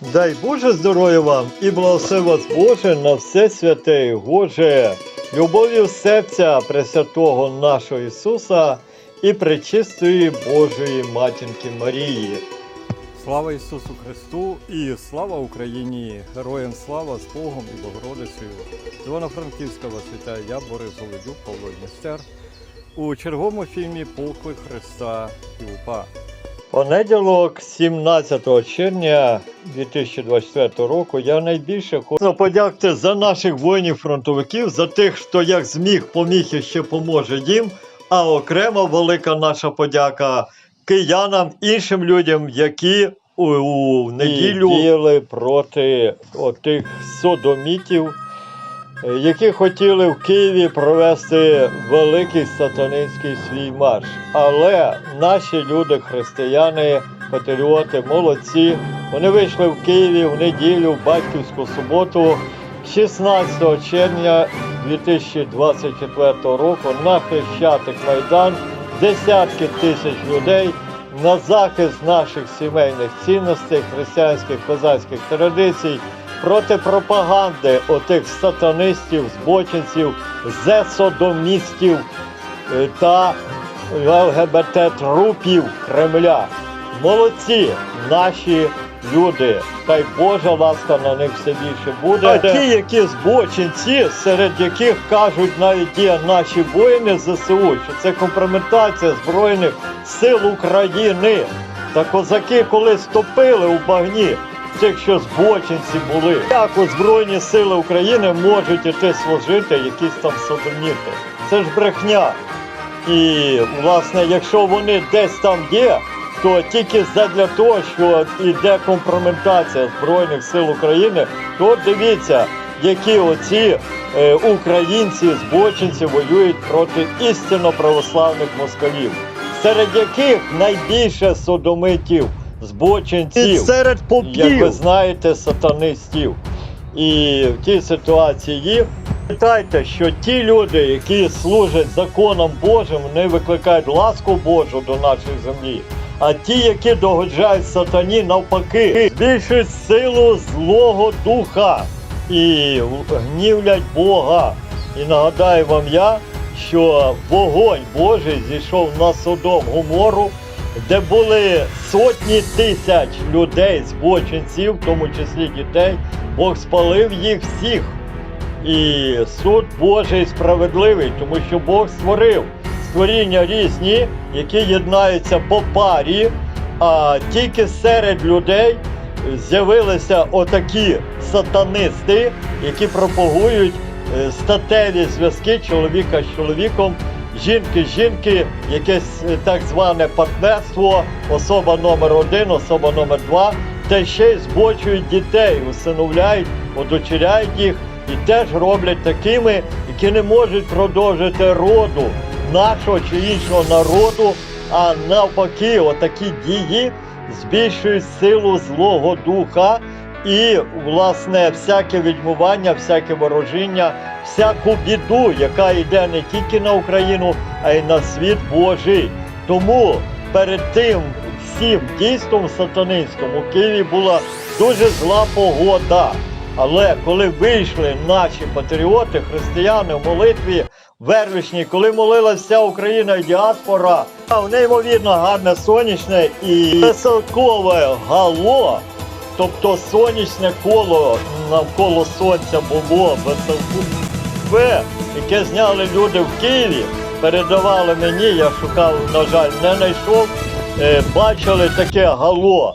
Дай Боже здоров'я вам і благослови вас Боже на все святе і Боже, любов'ю серця Пресвятого нашого Ісуса і пречистої Божої Матінки Марії. Слава Ісусу Христу і слава Україні! Героям слава з Богом і Богородицею! З Івано-Франківська вас вітаю я, Борис Голодюк, Павло Дністер, у черговому фільмі Поклик Христа і УПА. Понеділок, 17 червня 2024 року, я найбільше хочу подякувати за наших воїнів-фронтовиків, за тих, хто як зміг, поміг і ще поможе їм. А окремо велика наша подяка киянам, іншим людям, які у, у неділю діяли проти отих содомітів, які хотіли в Києві провести великий сатанинський свій марш. Але наші люди, християни, патріоти, молодці, вони вийшли в Києві в неділю, в батьківську суботу, 16 червня 2024 року на Хрещатик Майдан десятки тисяч людей на захист наших сімейних цінностей, християнських козацьких традицій, проти пропаганди отих сатанистів, збочинців, зесодомістів е, та ЛГБТ-трупів Кремля. Молодці наші люди. Хай Божа ласка на них все більше буде. А ті, які збочинці, серед яких кажуть навіть є наші воїни ЗСУ, що це компрометація Збройних сил України. Та козаки колись топили у багні тих, що збочинці були. Як у Збройні Сили України можуть іти служити якісь там содоміти? Це ж брехня. І, власне, якщо вони десь там є, то тільки задля того, що йде компрометація Збройних сил України, то дивіться, які оці е, українці, збочинці воюють проти істинно православних москалів, серед яких найбільше содомитів, збочинців, серед попів. як ви знаєте, сатанистів. І в тій ситуації пам'ятайте, що ті люди, які служать законом Божим, вони викликають ласку Божу до нашої землі. А ті, які догоджають сатані, навпаки, збільшують силу злого духа і гнівлять Бога. І нагадаю вам я, що вогонь Божий зійшов на Содом Гомору, де були сотні тисяч людей, збочинців, в тому числі дітей. Бог спалив їх всіх. І суд Божий справедливий, тому що Бог створив створіння різні, які єднаються по парі, а тільки серед людей з'явилися отакі сатанисти, які пропагують е, статеві зв'язки чоловіка з чоловіком, жінки жінки, якесь е, так зване партнерство, особа номер один, особа номер два, та ще й збочують дітей, усиновляють, одочеряють їх і теж роблять такими, які не можуть продовжити роду нашого чи іншого народу, а навпаки, отакі дії збільшують силу злого духа і, власне, всяке відьмування, всяке ворожіння, всяку біду, яка йде не тільки на Україну, а й на світ Божий. Тому перед тим всім дійством сатанинським у Києві була дуже зла погода. Але коли вийшли наші патріоти, християни в молитві вервичній, коли молилася вся Україна і діаспора, в неймовірно гарне сонячне і веселкове гало, тобто сонячне коло навколо сонця було веселкове, яке зняли люди в Києві, передавали мені, я шукав, на жаль, не знайшов. Е, Бачили таке гало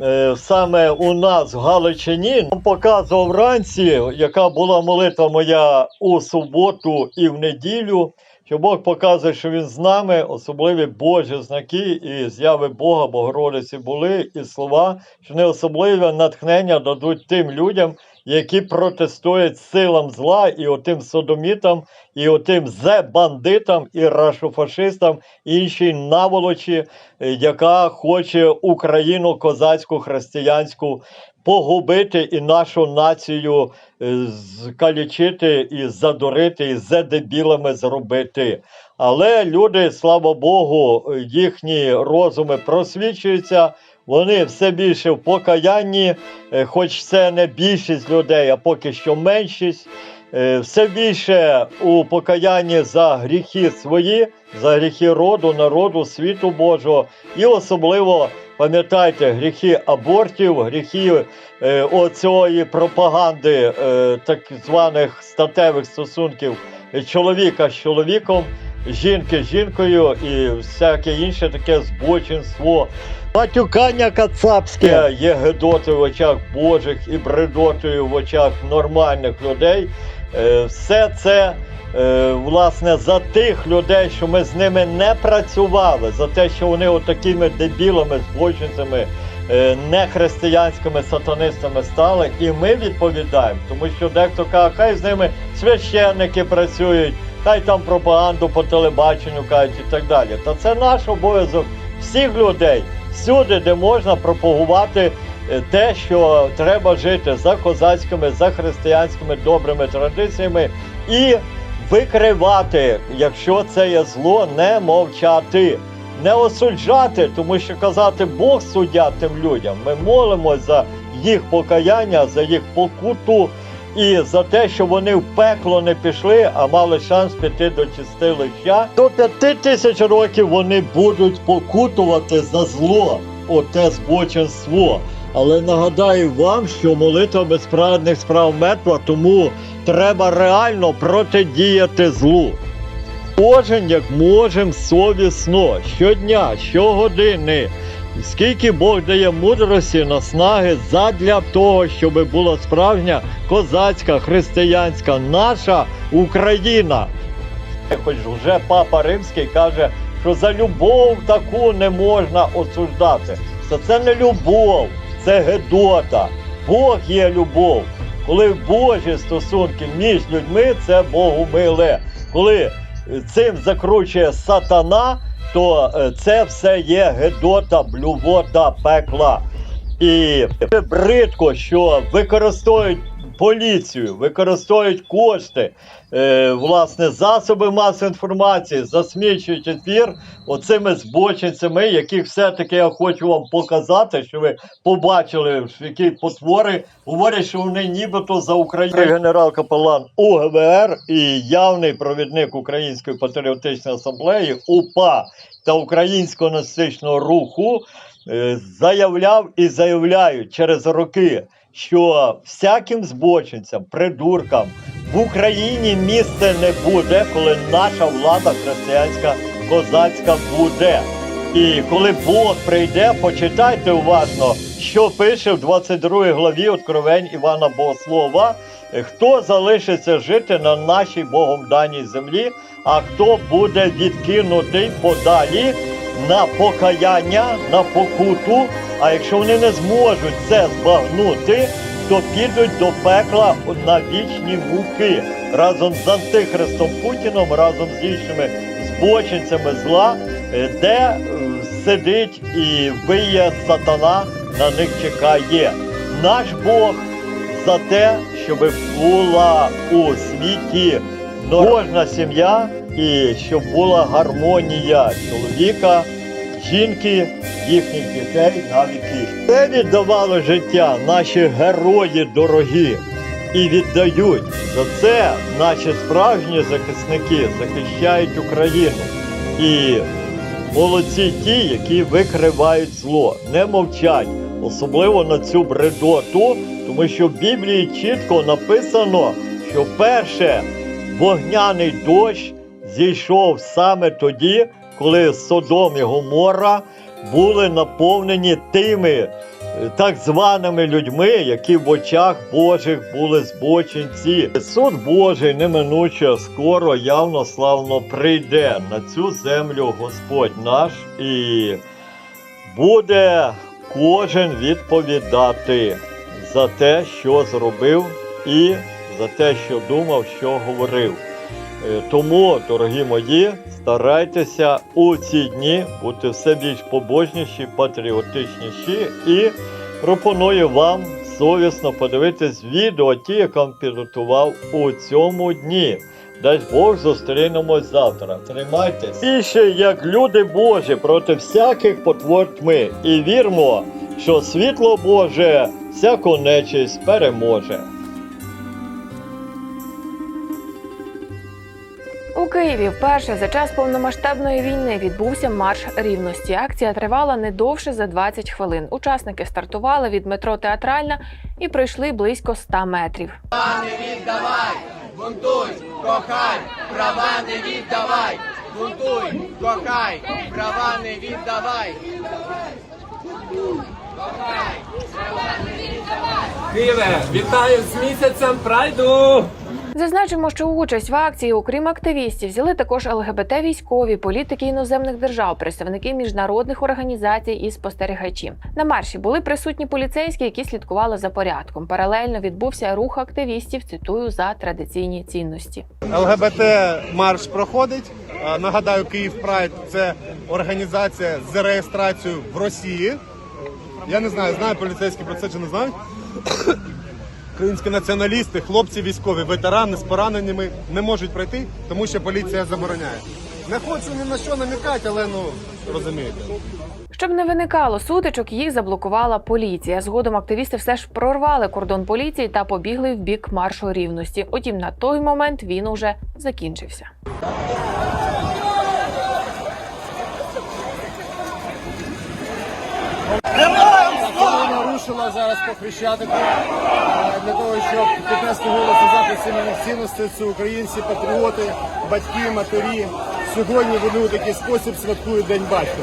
е, саме у нас в Галичині. Показував вранці, яка була молитва моя у суботу і в неділю. Бог показує, що він з нами, особливі Божі знаки і зяви Бога, Богородиці були, і слова, що не особливе натхнення дадуть тим людям, які протистоять силам зла і отим содомітам, і отим зе-бандитам, і рашофашистам, і іншій наволочі, е, яка хоче Україну козацьку християнську погубити і нашу націю е, скалічити і задурити, і зедебілами зробити. Але люди, слава Богу, їхні розуми просвічуються, вони все більше в покаянні, е, хоч це не більшість людей, а поки що меншість. Е, Все більше у покаянні за гріхи свої, за гріхи роду, народу, світу Божого, і особливо пам'ятайте гріхи абортів, гріхи е, оцієї пропаганди е, так званих статевих стосунків чоловіка з чоловіком, жінки з жінкою і всяке інше таке збочинство. Матюкання кацапське є гедотою в очах Божих і бредотою в очах нормальних людей. Е, Все це е, власне за тих людей, що ми з ними не працювали, за те, що вони отакими дебілами, е, нехристиянськими сатанистами стали, і ми відповідаємо, тому що дехто каже, хай з ними священники працюють, хай там пропаганду по телебаченню кажуть і так далі. Та це наш обов'язок всіх людей, всюди, де можна пропагувати те, що треба жити за козацькими, за християнськими добрими традиціями і викривати, якщо це є зло, не мовчати, не осуджати, тому що казати Бог суддя тим людям. Ми молимось за їх покаяння, за їх покуту і за те, що вони в пекло не пішли, а мали шанс піти до чистилища. До п'яти тисяч років вони будуть покутувати за зло, оте збочинство. Але нагадаю вам, що молитва безправних справ мертва, тому треба реально протидіяти злу. Кожен як можем совісно, щодня, щогодини. Скільки Бог дає мудрості, наснаги задля того, щоб була справжня козацька, християнська наша Україна. Хоч вже папа римський каже, що за любов таку не можна осуждати. Що це не любов, це гедота. Бог є любов. Коли Божі стосунки між людьми, це Богу миле. Коли е, цим закручує сатана, то е, це все є гедота, блювота, пекла. І бридко, що використовують поліцію, використовують кошти, е, власне, засоби масової інформації, засмічують ефір оцими збочинцями, яких все-таки я хочу вам показати, що ви побачили, які потвори говорять, що вони нібито за Україну. Генерал-капелан УГВР і явний провідник Української патріотичної асамблеї УПА та Українського національного руху е, заявляв і заявляють через роки, що всяким збочинцям, придуркам в Україні місце не буде, коли наша влада християнська козацька буде. І коли Бог прийде, почитайте уважно, що пише в 22 главі Откровень Івана Богослова, хто залишиться жити на нашій Богом даній землі, а хто буде відкинутий подалі на покаяння, на покуту. А якщо вони не зможуть це збагнути, то підуть до пекла на вічні муки разом з антихристом Путіном, разом з іншими збочинцями зла, е, де е, сидить і виє сатана, на них чекає. Наш Бог за те, щоб була у світі кожна сім'я і щоб була гармонія чоловіка, жінки, їхніх дітей на віки. Це віддавало життя наші герої дорогі і віддають. За це наші справжні захисники захищають Україну. І молодці ті, які викривають зло, не мовчать, особливо на цю бредоту, тому що в Біблії чітко написано, що перше вогняний дощ зійшов саме тоді, коли Содом і Гоморра були наповнені тими е, так званими людьми, які в очах Божих були збочинці. Суд Божий неминуче скоро явно славно прийде на цю землю Господь наш і буде кожен відповідати за те, що зробив, і за те, що думав, що говорив. Е, Тому, дорогі мої, старайтеся у ці дні бути все більш побожніші, патріотичніші і пропоную вам совісно подивитись відео, ті, яке вам підготував у цьому дні. Дасть Бог зустрінемось завтра. Тримайтесь. І ще як люди Божі проти всяких потвор тьми. І вірмо, що світло Боже всяку нечисть переможе. У Києві вперше за час повномасштабної війни відбувся марш рівності. Акція тривала не довше за 20 хвилин. Учасники стартували від метро Театральна і пройшли близько 100 метрів. не віддавай, бунтуй, кохай, права не віддавай, бунтуй, кохай, права не віддавай. Києве, вітаю з місяцем прайду! Зазначимо, що участь в акції, окрім активістів, взяли також ЛГБТ військові, політики іноземних держав, представники міжнародних організацій і спостерігачі. На марші були присутні поліцейські, які слідкували за порядком. Паралельно відбувся рух активістів. Цитую за традиційні цінності. ЛГБТ марш проходить. Нагадаю, Київ Прайд це організація з реєстрацією в Росії. Я не знаю, знаю поліцейські про це чи не знають. Українські націоналісти, хлопці військові, ветерани з пораненнями не можуть пройти, тому що поліція забороняє. Не хочу ні на що намікати, але ну розумієте. Щоб не виникало сутичок, їх заблокувала поліція. Згодом активісти все ж прорвали кордон поліції та побігли в бік маршу рівності. Утім, на той момент він уже закінчився. Рушила зараз по Хрещатику е, для того, щоб піднести голос у захист сімейних цінностей. Це українці, патріоти, батьки, матері. Сьогодні вони у такий спосіб святкують День батька.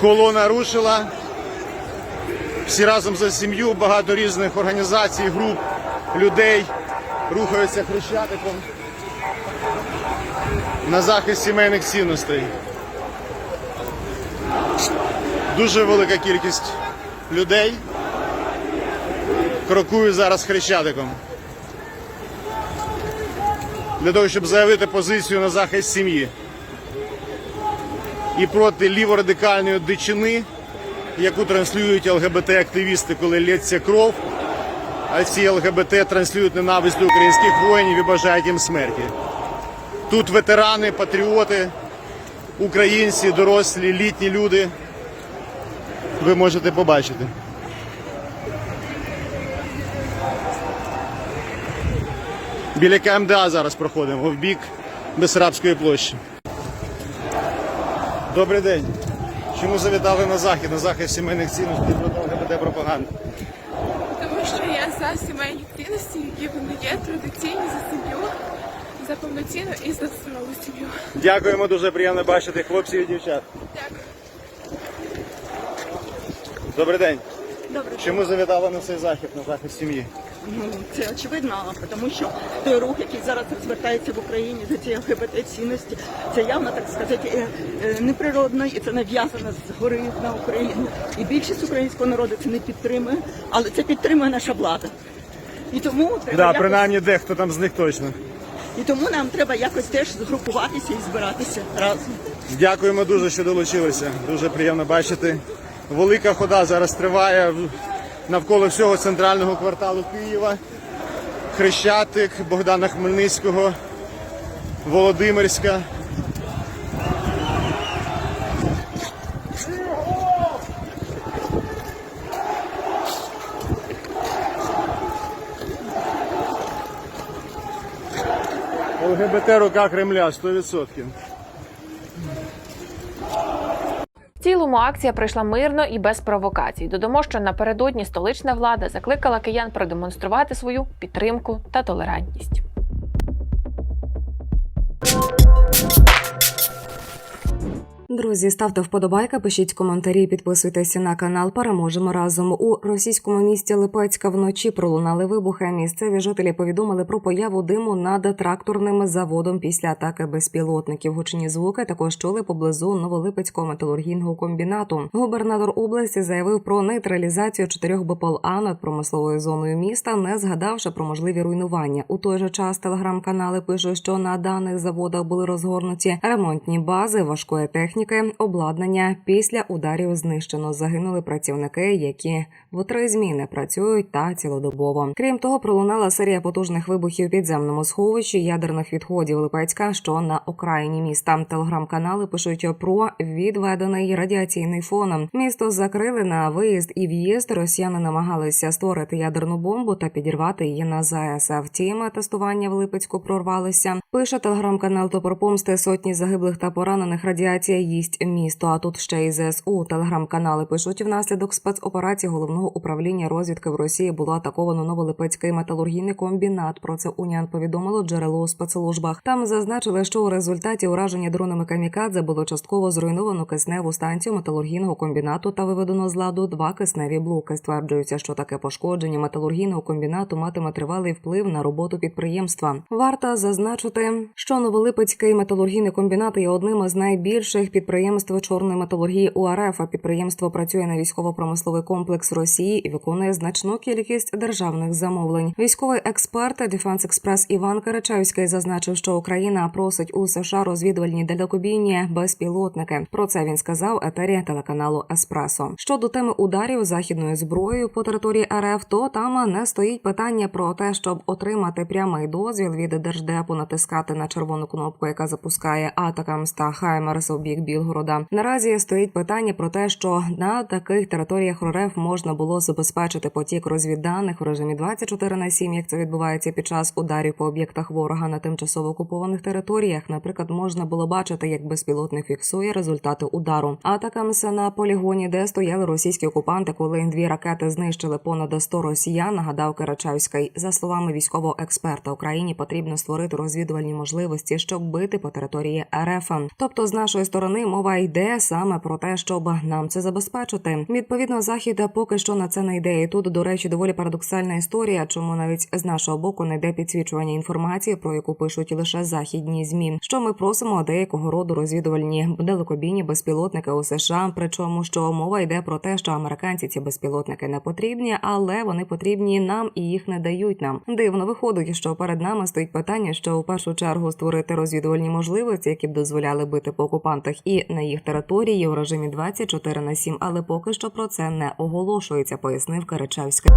Колона рушила. Всі разом за сім'ю, багато різних організацій, груп, людей рухаються хрещатиком на захист сімейних цінностей. Дуже велика кількість людей крокує зараз хрещатиком. Для того, щоб заявити позицію на захист сім'ї і проти ліворадикальної дичини, яку транслюють ЛГБТ-активісти, коли лється кров, а ці ЛГБТ транслюють ненависть до українських воїнів і бажають їм смерті. Тут ветерани, патріоти, українці, дорослі, літні люди. Ви можете побачити. Біля КМДА зараз проходимо в бік Бесарабської площі. Добрий день. Чому завітали на захід, на захист сімейних цінностей проти ЛГБТ пропаганди? Тому що я за сімейні цінності, які вони є традиційні за сім'ю, за повноцінну і за здорову сім'ю. Дякуємо, дуже приємно бачити хлопців і дівчат. Дякую. Добрий день. Добре, Чому завітали на цей захід, на захист сім'ї? Ну це очевидно, тому що той рух, який зараз розвертається в Україні за ці ЛГБТ цінності, це явно так сказати е, е, неприродно і це нав'язано згори на Україну. І більшість українського народу це не підтримує, але це підтримує наша влада. І тому треба Да, якось- принаймні дехто там з них точно. і тому нам треба якось теж згрупуватися і збиратися разом. Дякуємо дуже, що долучилися. Дуже приємно бачити. Велика хода зараз триває навколо всього центрального кварталу Києва, Хрещатик, Богдана Хмельницького, Володимирська. ЛГБТ рука Кремля 100%. Цілому акція пройшла мирно і без провокацій. Додамо, що напередодні столична влада закликала киян продемонструвати свою підтримку та толерантність. Друзі, ставте вподобайка, пишіть коментарі, підписуйтеся на канал. Переможемо разом. У російському місті Липецька вночі пролунали вибухи. Місцеві жителі повідомили про появу диму над тракторним заводом після атаки безпілотників. Гучні звуки також чули поблизу Новолипецького металургійного комбінату. Губернатор області заявив про нейтралізацію чотирьох БПЛА над промисловою зоною міста, не згадавши про можливі руйнування. У той же час телеграм-канали пишуть, що на даних заводах були розгорнуті ремонтні бази важкої техніки, обладнання. Після ударів знищено загинули працівники, які в три зміни працюють та цілодобово. Крім того, пролунала серія потужних вибухів підземному сховищі ядерних відходів Липецька, що на окраїні міста. Телеграм-канали пишуть про відведений радіаційний фон. Місто закрили на виїзд і в'їзд. Росіяни намагалися створити ядерну бомбу та підірвати її на ЗАЕС. Втім, тестування в Липецьку прорвалися. Пише телеграм-канал Топор Помсти сотні загиблих та поранених. Радіація їсть місто. А тут ще й ЗСУ. Телеграм-канали пишуть внаслідок спецоперації головного управління розвідки в Росії було атаковано Новолипецький металургійний комбінат. Про це Уніан повідомило джерело у спецслужбах. Там зазначили, що у результаті ураження дронами камікадзе було частково зруйновано кисневу станцію металургійного комбінату та виведено з ладу два кисневі блоки. Стверджується, що таке пошкодження металургійного комбінату матиме тривалий вплив на роботу підприємства. Варто зазначити, що Новолипецький металургійний комбінат є одним із найбільших підприємств чорної металургії УРФ. А підприємство працює на військово-промисловий комплекс Росії і виконує значну кількість державних замовлень. Військовий експерт Defense Express Іван Карачевський зазначив, що Україна просить у США розвідувальні далекобійні безпілотники. Про це він сказав етері телеканалу Еспресо. Щодо теми ударів західною зброєю по території РФ, то там не стоїть питання про те, щоб отримати прямий дозвіл від держдепу натискати на червону кнопку, яка запускає атакамс та Хаймерс у бік Білгорода. Наразі стоїть питання про те, що на таких територіях РФ можна було забезпечити потік розвідданих в режимі 24 на 7, як це відбувається під час ударів по об'єктах ворога на тимчасово окупованих територіях. Наприклад, можна було бачити, як безпілотник фіксує результати удару. Атакамс на полігоні, де стояли російські окупанти, коли дві ракети знищили понад 100 росіян. Нагадав Карачевський. За словами військового експерта, Україні потрібно створити розвідувальні можливості, щоб бити по території РФ. Тобто, з нашої сторони мова йде саме про те, щоб нам це забезпечити. Відповідно, захід поки що на це не йде. І тут, до речі, доволі парадоксальна історія, чому навіть з нашого боку не йде підсвічування інформації, про яку пишуть лише західні змі. Що ми просимо деякого роду розвідувальні далекобійні безпілотники у США. Причому що мова йде про те, що американці ці безпілотники не потрібні, але вони потрібні нам і їх не дають нам. Дивно виходить, що перед нами стоїть питання, що у першу чергу створити розвідувальні можливості, які б дозволяли бити по окупантах і на їх території у режимі 24 на 7, але поки що про це не оголошується, пояснив Карачевський.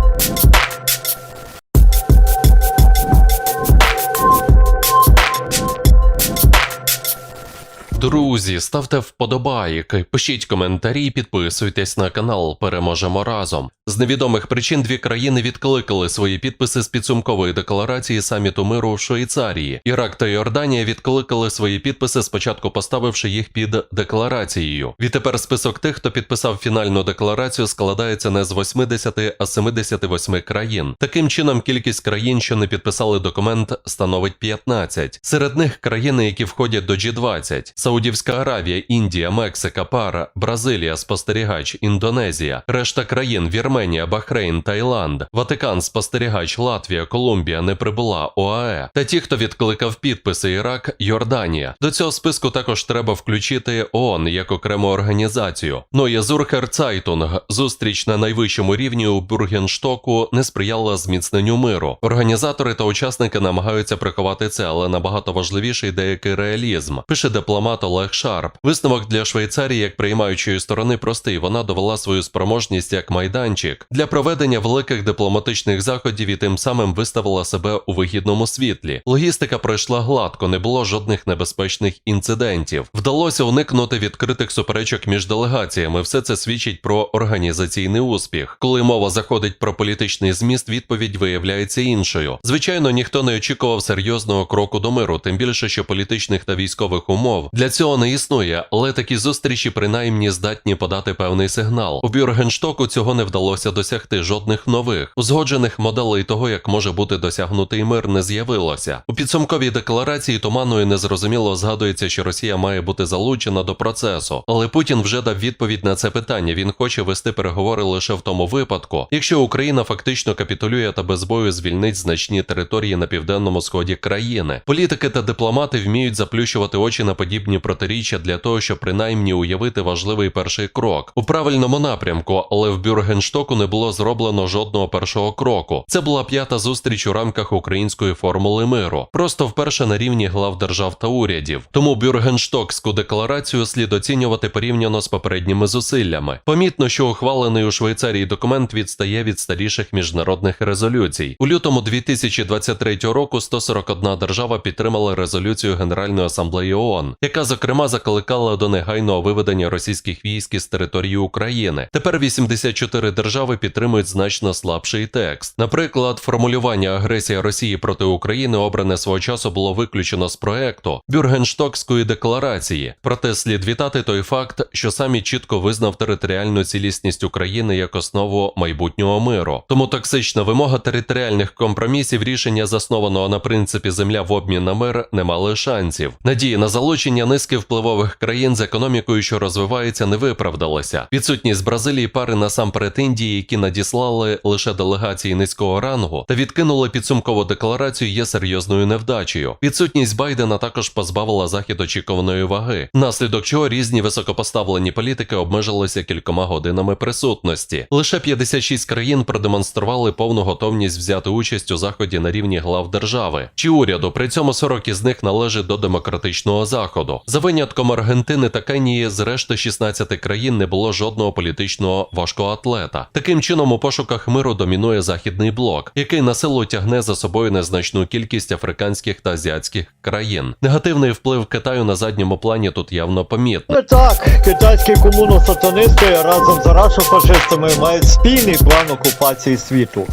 Друзі, ставте вподобайки, пишіть коментарі, підписуйтесь на канал. Переможемо разом. З невідомих причин дві країни відкликали свої підписи з підсумкової декларації саміту миру в Швейцарії. Ірак та Йорданія відкликали свої підписи, спочатку поставивши їх під декларацією. Відтепер список тих, хто підписав фінальну декларацію, складається не з 80, а 78 країн. Таким чином, кількість країн, що не підписали документ, становить 15. Серед них країни, які входять до G20. Саудівська Аравія, Індія, Мексика, Пара, Бразилія, спостерігач, Індонезія, решта країн Вірменія, Бахрейн, Таїланд, Ватикан, спостерігач, Латвія, Колумбія не прибула ОАЕ. Та ті, хто відкликав підписи Ірак, Йорданія. До цього списку також треба включити ООН як окрему організацію. Ноє Зурхер Цайтунг, зустріч на найвищому рівні у Бургенштоку не сприяла зміцненню миру. Організатори та учасники намагаються приховати це, але набагато важливіший деякий реалізм. Пише дипломат Олег Шарп. Висновок для Швейцарії як приймаючої сторони простий. Вона довела свою спроможність як майданчик для проведення великих дипломатичних заходів і тим самим виставила себе у вигідному світлі. Логістика пройшла гладко, не було жодних небезпечних інцидентів. Вдалося уникнути відкритих суперечок між делегаціями. Все це свідчить про організаційний успіх. Коли мова заходить про політичний зміст, відповідь виявляється іншою. Звичайно, ніхто не очікував серйозного кроку до миру, тим більше, що політичних та військових умов для цього не існує, але такі зустрічі принаймні здатні подати певний сигнал. У Бюргенштоку цього не вдалося досягти жодних нових узгоджених моделей того, як може бути досягнутий мир, не з'явилося. У підсумковій декларації туманою незрозуміло згадується, що Росія має бути залучена до процесу, але Путін вже дав відповідь на це питання. Він хоче вести переговори лише в тому випадку, якщо Україна фактично капітулює та без бою звільнить значні території на південному сході країни. Політики та дипломати вміють заплющувати очі на подібні протиріччя для того, щоб принаймні уявити важливий перший крок у правильному напрямку, але в Бюргенштоку не було зроблено жодного першого кроку. Це була п'ята зустріч у рамках української формули миру, просто вперше на рівні глав держав та урядів. Тому Бюргенштокську декларацію слід оцінювати порівняно з попередніми зусиллями. Помітно, що ухвалений у Швейцарії документ відстає від старіших міжнародних резолюцій. У лютому 2023 року 141 держава підтримала резолюцію Генеральної асамблеї ООН, яка зокрема закликала до негайного виведення російських військ із території України. Тепер 84 держави підтримують значно слабший текст. Наприклад, формулювання агресія Росії проти України обране свого часу було виключено з проекту Бюргенштокської декларації. Проте слід вітати той факт, що самі чітко визнав територіальну цілісність України як основу майбутнього миру. Тому токсична вимога територіальних компромісів рішення заснованого на принципі земля в обмін на мир не мали шансів. Надії на залучення низки впливових країн з економікою, що розвивається, не виправдалася. Відсутність Бразилії пари насамперед Індії, які надіслали лише делегації низького рангу та відкинули підсумкову декларацію, є серйозною невдачею. Відсутність Байдена також позбавила захід очікуваної ваги, внаслідок чого різні високопоставлені політики обмежилися кількома годинами присутності. Лише 56 країн продемонстрували повну готовність взяти участь у заході на рівні глав держави чи уряду. При цьому 40 із них належить до демократичного заходу. За винятком Аргентини та Кенії з решти 16 країн не було жодного політичного важкоатлета. Таким чином, у пошуках миру домінує західний блок, який на силу тягне за собою незначну кількість африканських та азіатських країн. Негативний вплив Китаю на задньому плані тут явно помітний. Так, китайські комуно-сатанисти разом з рашофашистами мають спільний план окупації світу.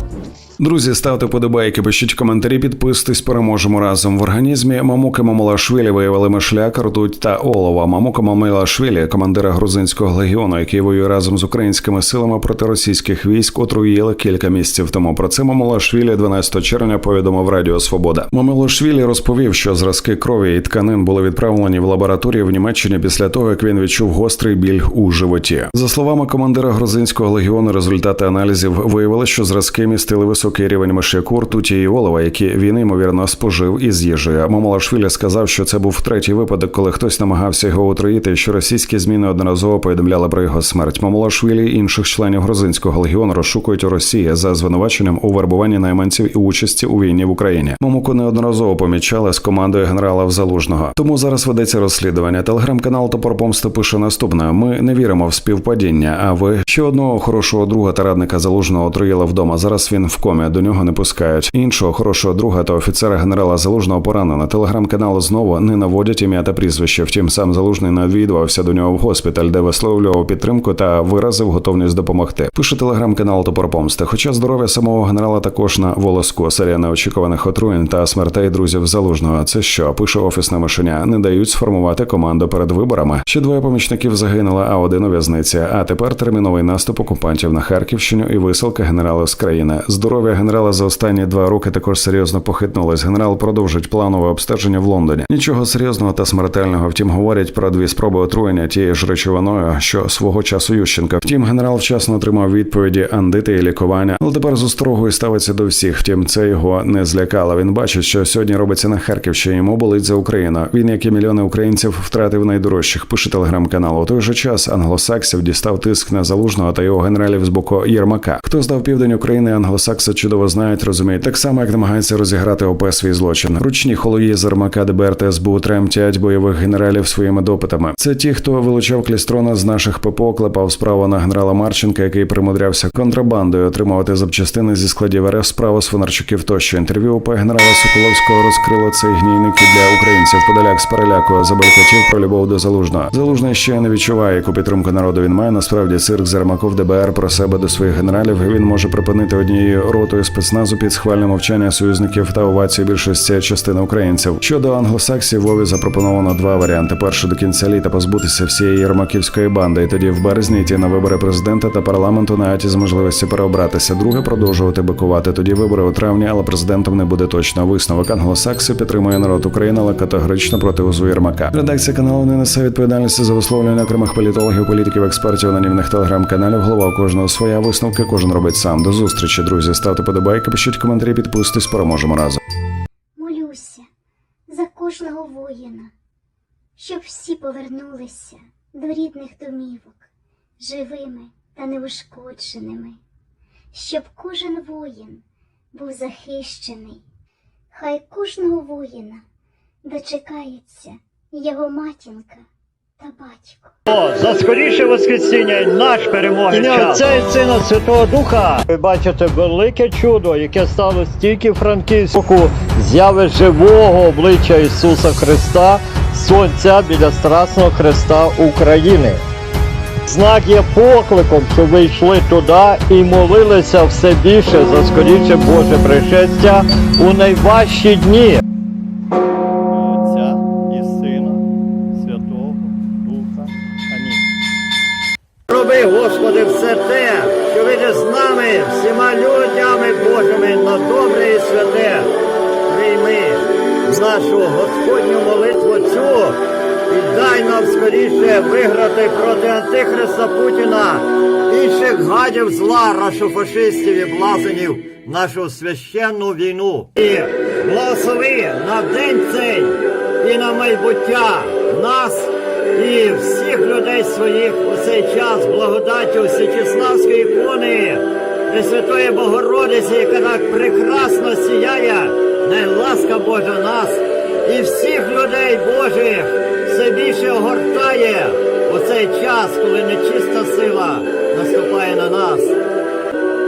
Друзі, ставте подобайки, пишіть коментарі, підписуйтесь, переможемо разом в організмі. Мамука Мамалашвілі виявили мишляк, ртуть та олова. Мамука Мамалашвілі, командира грузинського легіону, який воює разом з українськими силами проти російських військ, отруїли кілька місяців тому. Про це Мамалашвілі 12 червня повідомив Радіо Свобода. Мамалашвілі розповів, що зразки крові і тканин були відправлені в лабораторію в Німеччині після того, як він відчув гострий біль у животі. За словами командира грузинського легіону, результати аналізів виявили, що зразки містили високий рівень мишяку, ртуті і олова, які він ймовірно спожив із їжею. Мамалашвілі сказав, що це був третій випадок, коли хтось намагався його отруїти, що російські змі неодноразово повідомляли про його смерть. Мамалашвілі і інших членів грузинського легіону розшукують у Росії за звинуваченням у вербуванні найманців і участі у війні в Україні. Мамуку неодноразово помічали з командою генерала Залужного. Тому зараз ведеться розслідування. Телеграм-канал Топор Помсти пише наступне: ми не віримо в співпадіння. А ви ще одного хорошого друга та радника залужного отруїли вдома. Зараз він в комі. До нього не пускають. Іншого хорошого друга та офіцера генерала Залужного поранено. Телеграм-канал знову не наводять ім'я та прізвище. Втім, сам залужний навідувався до нього в госпіталь, де висловлював підтримку та виразив готовність допомогти. Пише телеграм-канал Топор Помсти. Хоча здоров'я самого генерала також на волоску. Серія неочікуваних отруєнь та смертей друзів залужного. Це що пише офісне мишеня. Не дають сформувати команду перед виборами. Ще двоє помічників загинули, а один у в'язниці. А тепер терміновий наступ окупантів на Харківщину і висилка генерала з країни. Здоров'я генерала за останні два роки також серйозно похитнулось. Генерал продовжить планове обстеження в Лондоні. Нічого серйозного та смертельного. Втім, говорять про дві спроби отруєння тією ж речовиною, що свого часу Ющенка. Втім, генерал вчасно отримав відповіді андити і лікування. Але тепер з острогою ставиться до всіх. Втім, це його не злякало. Він бачить, що сьогодні робиться на Харківщині. Йому болить за Україну. Він, як і мільйони українців, втратив найдорожчих. Пише телеграм-канал. У той же час англосаксів дістав тиск на залужного та його генералів з боку Єрмака. Хто здав південь України англосакси це чудово знають, розуміють так само, як намагаються розіграти ОП свій злочин. Ручні холої з Армака ДБР та СБУ тремтять бойових генералів своїми допитами. Це ті, хто вилучав клістрона з наших ППО, клепав справу на генерала Марченка, який примудрявся контрабандою отримувати запчастини зі складів РФ справу Свинарчуків тощо. Інтерв'ю ОП генерала Соколовського розкрило цей гнійник для українців. Подоляк з переляку забалькотів про любов до залужного. Залужний ще не відчуває, яку підтримку народу він має. Насправді цирк з Ермаков ДБР про себе до своїх генералів. Він може припинити однією ротою спецназу під схвальне мовчання союзників та овації більшості частини українців. Щодо англосаксів, Вові запропоновано два варіанти: перший до кінця літа позбутися всієї єрмаківської банди, і тоді в березні йти на вибори президента та парламенту на аті з можливості переобратися. Друге продовжувати бикувати. Тоді вибори у травні, але президентом не буде точно. Висновок англосакси підтримує народ України, але категорично проти узу Єрмака. Редакція каналу не несе відповідальності за висловлення окремих політологів, політиків, експертів, анонімних телеграм-каналів. Голова у кожного своя висновки, кожен робить сам. До зустрічі, друзі. Ставте подобайки, пишіть коментарі, підписуйтесь, переможемо разом. Молюся за кожного воїна, щоб всі повернулися до рідних домівок, живими та неушкодженими, щоб кожен воїн був захищений, хай кожного воїна дочекається його матінка О, за скоріше воскресіння наш перемоги. Ім'я Отця і Сина Святого Духа. Ви бачите велике чудо, яке сталося тільки в Франківську. Зяви живого обличчя Ісуса Христа, Сонця біля Страсного Христа України. Знак є покликом, щоб ви йшли туди і молилися все більше за скоріше Боже пришестя у найважчі дні. Зла, рашофашистів і блазенів нашу священну війну. І благослови на день цей і на майбуття нас і всіх людей своїх у цей час благодаттю Січеславської ікони Пресвятої Богородиці, яка так прекрасно сіяє, най ласка Божа нас і всіх людей Божих все більше огортає у цей час, коли нечиста сила наступає на нас.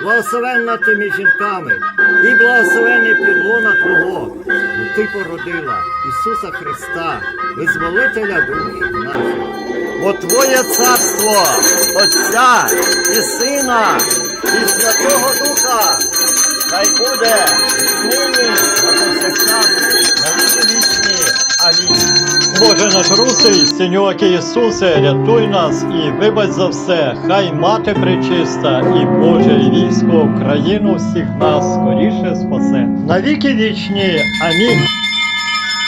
благословенна ти між жінками, і благословений підлона Твого, бо ти породила Ісуса Христа, визволителя душі наших. Бо Твоє царство, Отця і Сина, і Святого Духа, хай буде нині на повсякчас, на віки вічні. Амінь. Боже наш русий, Синьоки Ісусе, рятуй нас і вибач за все, хай мати пречиста і Боже і військо Україну всіх нас скоріше спасе. На віки вічні. Амінь.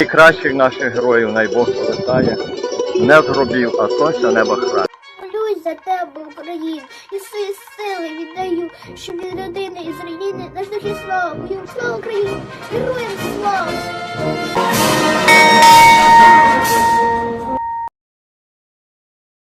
І кращих наших героїв най Бог повертає, не з гробів, а сонця неба храм за тебе, Україну, і свої сили віддаю, щоб від родини і з родини наш дух слава Боїм слава Україні, героям слава!